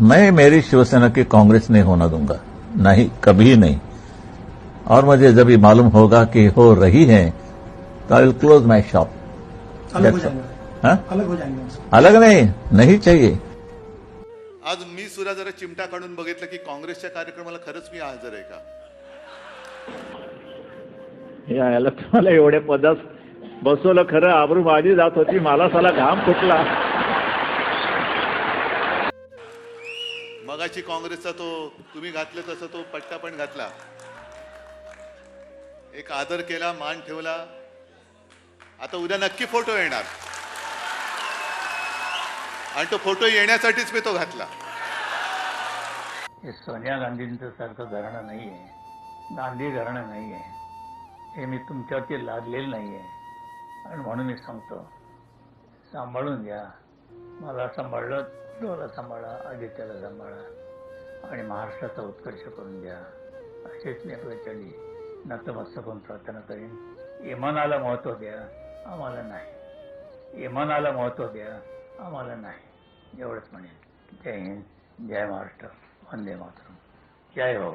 मैं मेरी शिवसेना की कांग्रेस नहीं होना दूँगा। नहीं कभी नहीं। और मुझे जब ये मालूम होगा कि हो रही है तो I will close my shop अलग हो हाँ? अलग हो जाएँगे उनसे। अलग नहीं नहीं चाहिए। आज मी सुद्धा जरा चिमटा काढून बघितलं की काँग्रेसच्या कार्यक्रमाला खरंच मी हजर आहे का? या याला तुम्हाला एवढ्या पदात बसवलं खरं आबरू माझी जात होती मला साला घाम फुटला. मगाशी काँग्रेसचा तो तुम्ही घातलं तसं तो पट्टा पण घातला. एक आदर केला मान ठेवला. आता उद्या नक्की फोटो येणार. आणि तो फोटो येण्यासाठीच मी तो घातला. हे सोनिया गांधींचं सारखं घराणं नाही आहे गांधी घराणं नाही आहे हे मी तुमच्यावरती लादलेलं नाही आहे आणि म्हणून मी सांगतो सांभाळून घ्या. मला सांभाळलं डोला सांभाळा आदित्याला सांभाळा आणि महाराष्ट्राचा उत्कर्ष करून द्या असेच मी प्रचंडी नतमस्तक होऊन प्रार्थना करीन. इमानाला महत्त्व द्या आम्हाला नाही. इमानाला महत्त्व द्या आम्हाला नाही. एवढंच म्हणेन. जय हिंद जय महाराष्ट्र. वंदे मातरम. जय हो.